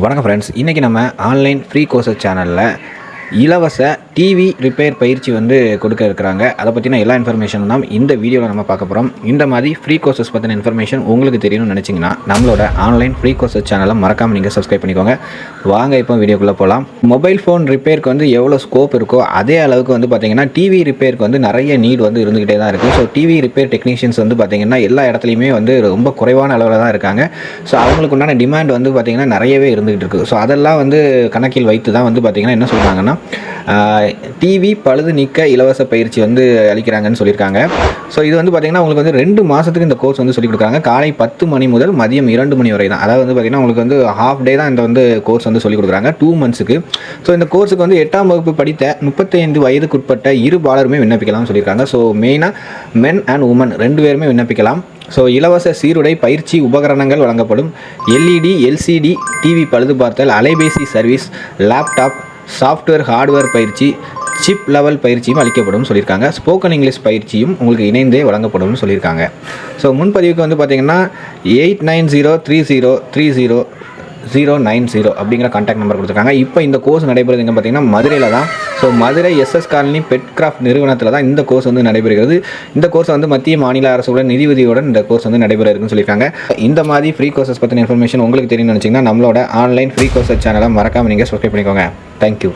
வணக்கம் ஃப்ரெண்ட்ஸ் இன்றைக்கி நம்ம ஆன்லைன் ஃப்ரீ கோர்சஸ் சேனலில் இலவச டிவி ரிப்பேர் பயிற்சி வந்து கொடுக்க இருக்கிறாங்க. அதை பற்றின எல்லா இன்ஃபர்மேஷனும் தான் இந்த வீடியோவில் நம்ம பார்க்க போகிறோம் இந்த மாதிரி ஃப்ரீ கோர்சஸ் பற்றின இன்ஃபர்மேஷன் உங்களுக்கு தெரியணும்னு நினச்சிங்கன்னா நம்மளோட ஆன்லைன் ஃப்ரீ கோர்சஸ் சேனலை மறக்காமல் நீங்கள் சப்ஸ்கிரைப் பண்ணிக்கோங்க. வாங்க இப்போ வீடியோக்குள்ளே போகலாம் மொபைல் ஃபோன் ரிப்பேருக்கு வந்து எவ்வளோ ஸ்கோப் இருக்கோ அதே அளவுக்கு வந்து பார்த்திங்கன்னா டிவி ரிப்பேருக்கு வந்து நிறைய நீட் வந்து இருந்துக்கிட்டே தான் இருக்குது ஸோ டிவி ரிப்பேர் டெக்னீஷியன்ஸ் வந்து பார்த்திங்கன்னா எல்லா இடத்துலையுமே வந்து ரொம்ப குறைவான அளவில் தான் இருக்காங்க. ஸோ அவங்களுக்கு உண்டான டிமாண்ட் வந்து பார்த்திங்கன்னா நிறையவே இருந்துகிட்டு இருக்குது ஸோ அதெல்லாம் வந்து கணக்கில் வைத்து தான் வந்து பார்த்திங்கன்னா என்ன சொல்கிறாங்கன்னா டிவி பழுது நீக்க இலவச பயிற்சி வந்து அளிக்கிறாங்கன்னு சொல்லியிருக்காங்க. ஸோ இது வந்து பார்த்திங்கன்னா உங்களுக்கு வந்து ரெண்டு மாதத்துக்கு இந்த கோர்ஸ் வந்து சொல்லிக் கொடுக்குறாங்க. காலை பத்து மணி முதல் மதியம் இரண்டு மணி வரை தான். அதாவது வந்து பார்த்திங்கன்னா உங்களுக்கு வந்து ஹாஃப் டே தான் இந்த வந்து கோர்ஸ் வந்து சொல்லிக் கொடுக்குறாங்க. டூ மந்த்ஸுக்கு ஸோ இந்த கோர்ஸுக்கு வந்து எட்டாம் வகுப்பு படித்த முப்பத்தைந்து வயதுக்குட்பட்ட இரு பாலருமே விண்ணப்பிக்கலாம்னு சொல்லியிருக்காங்க. ஸோ மெயினாக மென் அண்ட் உமன் ரெண்டு பேருமே விண்ணப்பிக்கலாம். ஸோ இலவச சீருடை பயிற்சி உபகரணங்கள் வழங்கப்படும். எல்இடி எல்சிடி டிவி பழுது பார்த்தல் அலைபேசி சர்வீஸ் லேப்டாப் சாஃப்ட்வேர் ஹார்ட்வேர் பயிற்சி சிப் லெவல் பயிற்சியும் அளிக்கப்படும் சொல்லியிருக்காங்க. ஸ்போக்கன் இங்கிலீஷ் பயிற்சியும் உங்களுக்கு இணைந்தே வழங்கப்படும் சொல்லியிருக்காங்க. ஸோ முன்பதிவுக்கு வந்து பார்த்தீங்கன்னா eight nine zero three zero three zero zero nine zero அப்படிங்கிற கான்டாக்ட் நம்பர் கொடுத்துருக்காங்க. இப்போ இந்த கோர்ஸ் நடைபெறுது எங்கே பார்த்தீங்கன்னா மதுரையில் தான். So Madurai SS colony Pet Craft நிறுவனத்தில் தான் இந்த கோர்ஸ் வந்து நடைபெறுகிறது. இந்த கோர்ஸ் வந்து மத்திய மாநில அரசுடன் நிதியுதவியுடன் இந்த கோர்ஸ் வந்து நடைபெற இருக்குன்னு சொல்லியிருக்காங்க. இந்த மாதிரி ஃப்ரீ கோர்சஸ் பற்றின இன்ஃபர்மேஷன் உங்களுக்கு தெரியும்னு நினச்சிங்கன்னா நம்மளோட ஆன்லைன் ஃப்ரீ கோர்சஸ் சேனலை மறக்காமல் நீங்கள் சப்ஸ்கிரைப் பண்ணிக்கோங்க. தேங்க்யூ